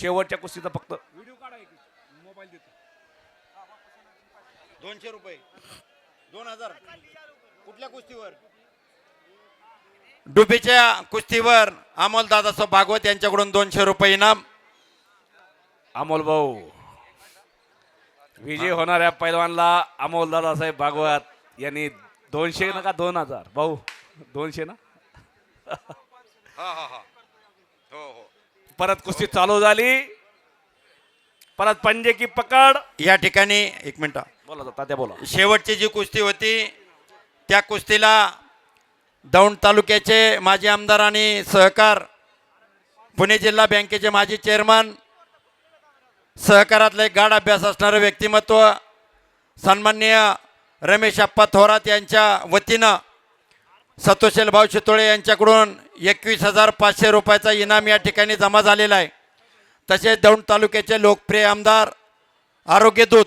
शेवटच्या कुस्तीचा फक्त. दोनशे रुपये. दोन हजार. कुठल्या कुस्तीवर? डुबीच्या कुस्तीवर अमोल दादासाहेब भागवत यांच्याकडून दोनशे रुपये इनाम. अमोल भाऊ विजय होणाऱ्या पैलवानला अमोल दादासाहेब भागवत यांनी दोनशे ना का दोन हजार. भाऊ दोनशे ना? हा हो हो. परत कुस्ती चालू झाली. परत पंजे की पकड. या ठिकाणी एक मिनिट. बोला तात्या बोला. शेवटची जी कुस्ती होती त्या कुस्तीला दौंड तालुक्याचे माजी आमदार आणि सहकार पुणे जिल्हा बँकेचे माजी चेअरमन सहकारातलं एक गाढ अभ्यास असणारं व्यक्तिमत्व सन्माननीय रमेश अप्पा थोरात यांच्या वतीनं सतोशेल भाऊ शितोळे यांच्याकडून एकवीस हजार पाचशे रुपयाचा इनाम या ठिकाणी जमा झालेला आहे. तसेच दौंड तालुक्याचे लोकप्रिय आमदार आरोग्यदूत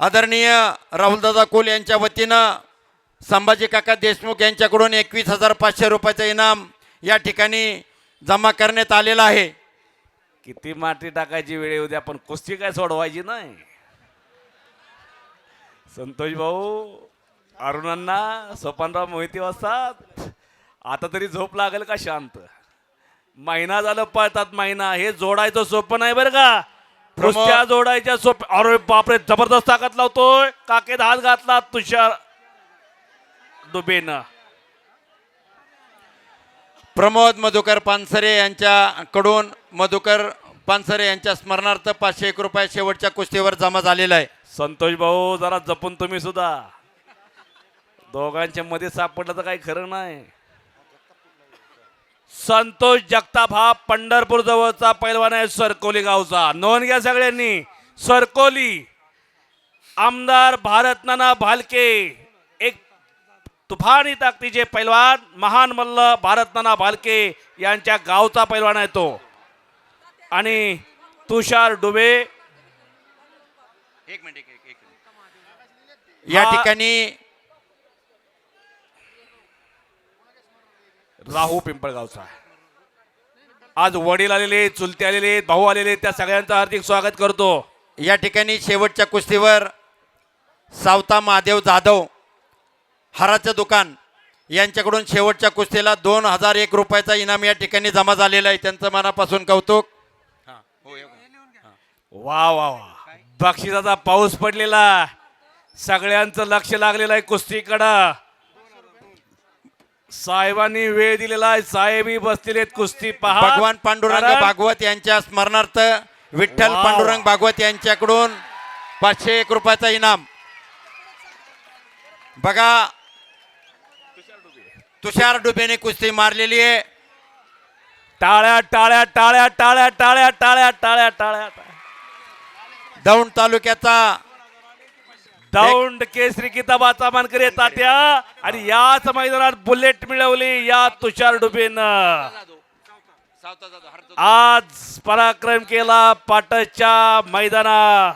आदरणीय राहुलदादा कुल यांच्या वतीनं संभाजी काका देशमुख यांच्याकडून एकवीस हजार पाचशे रुपयाचं इनाम या ठिकाणी जमा करण्यात आलेलं आहे. किती माती टाकायची वेळ येऊ द्या पण कुस्ती काय सोडवायची नाही. संतोष भाऊ अरुणांना सोपानराव मोहिते वाजतात. आता तरी झोप लागेल का शांत? महिना झालं पळतात महिना. हे जोडायचं सोपं नाही बरं का? कुस्त्या जोडायच्या सोप अरे बापरे जबरदस्त ताकद लावतोय. काकेत हात घातला तुषार दुबेनं. प्रमोद मधुकर पानसरे यांच्याकडून मधुकर पानसरे यांच्या स्मरणार्थ पाचशे एक रुपये शेवटच्या कुस्तीवर जमा झालेला आहे. संतोष भाऊ जरा जपून तुम्ही सुद्धा. दोघांच्या मध्ये सापडलं तर काही खरं नाही. संतोष जगताप हा पंढरपूर जवळचा पैलवान आहे सरकोली गावचा. नोंद घ्या सगळ्यांनी. सरकोली आमदार भारत नाना भालके एक तुफानी ताकदीचे पैलवान महान मल्ल भारत नाना भालके यांच्या गावचा पैलवान आहे तो. आणि तुषार डुबे. एक मिनिट या ठिकाणी राहू पिंपळगावचा. आज वडील आलेले चुलते आलेले भाऊ आलेले त्या सगळ्यांचं हार्दिक स्वागत करतो. या ठिकाणी शेवटच्या कुस्तीवर सावता महादेव जाधव हाराचं दुकान यांच्याकडून शेवटच्या कुस्तीला दोन हजार एक रुपयाचा इनाम या ठिकाणी जमा झालेला आहे. त्यांचं मनापासून कौतुक. वा वा वा. बक्षिसाचा पाऊस पडलेला. सगळ्यांचं लक्ष लागलेलं आहे कुस्तीकडं. साहेबांनी वेळ दिलेला आहे. साहेबही बसलेले कुस्ती पहा. भगवान पांडुरंग कारण भागवत यांच्या स्मरणार्थ विठ्ठल पांडुरंग. भागवत यांच्याकडून पाचशे एक रुपयाचा इनाम. बघा तुषार डुबेने कुस्ती मारलेली आहे. टाळ्या टाळ्या टाळ्या टाळ्या टाळ्या टाळ्या टाळ्या टाळ्या. दौंड तालुक्याचा दौंड केसरी किताबाचा मानकरी त्या आणि याच मैदानात बुलेट मिळवली या तुषार डुबेनं. आज पराक्रम केला पाटच्या मैदानात.